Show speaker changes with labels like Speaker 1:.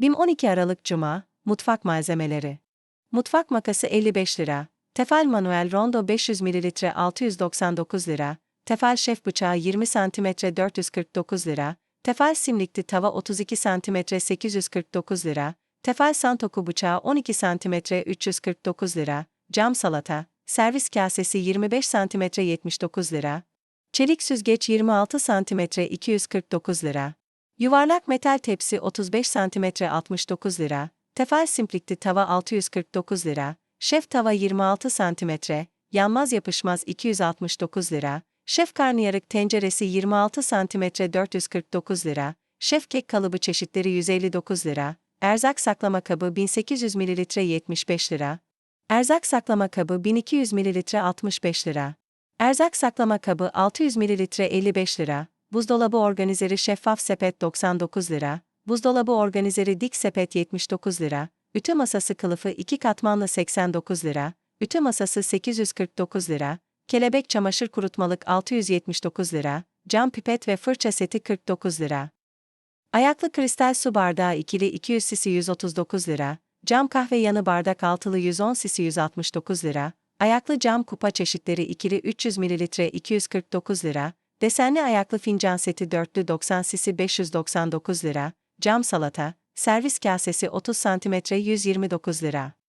Speaker 1: BİM 12 Aralık Cuma, Mutfak Malzemeleri. Mutfak makası 55 lira, Tefal Manuel Rondo 500 ml 699 lira, Tefal Şef Bıçağı 20 cm 449 lira, Tefal Simlikli Tava 32 cm 849 lira, Tefal Santoku Bıçağı 12 cm 349 lira, Cam Salata, Servis Kasesi 25 cm 79 lira, Çelik Süzgeç 26 cm 249 lira, Yuvarlak metal tepsi 35 cm 69 lira, Tefal Simplikli Tava 649 lira, Şef Tava 26 cm, Yanmaz Yapışmaz 269 lira, Şef Karnıyarık Tenceresi 26 cm 449 lira, Şef Kek Kalıbı çeşitleri 159 lira, Erzak Saklama Kabı 1800 ml 75 lira, Erzak Saklama Kabı 1200 ml 65 lira, Erzak Saklama Kabı 600 ml 55 lira, Buzdolabı Organizeri Şeffaf Sepet 99 lira, Buzdolabı Organizeri Dik Sepet 79 lira, Ütü Masası Kılıfı 2 katmanlı 89 lira, Ütü Masası 849 lira, Kelebek Çamaşır Kurutmalık 679 lira, Cam Pipet ve Fırça Seti 49 lira. Ayaklı kristal su bardağı ikili 200 cc 139 lira, cam kahve yanı bardak altılı 110 cc 169 lira, ayaklı cam kupa çeşitleri ikili 300 ml 249 lira, desenli ayaklı fincan seti dörtlü 90 cc 599 lira, cam salata, servis kasesi 30 cm 129 lira.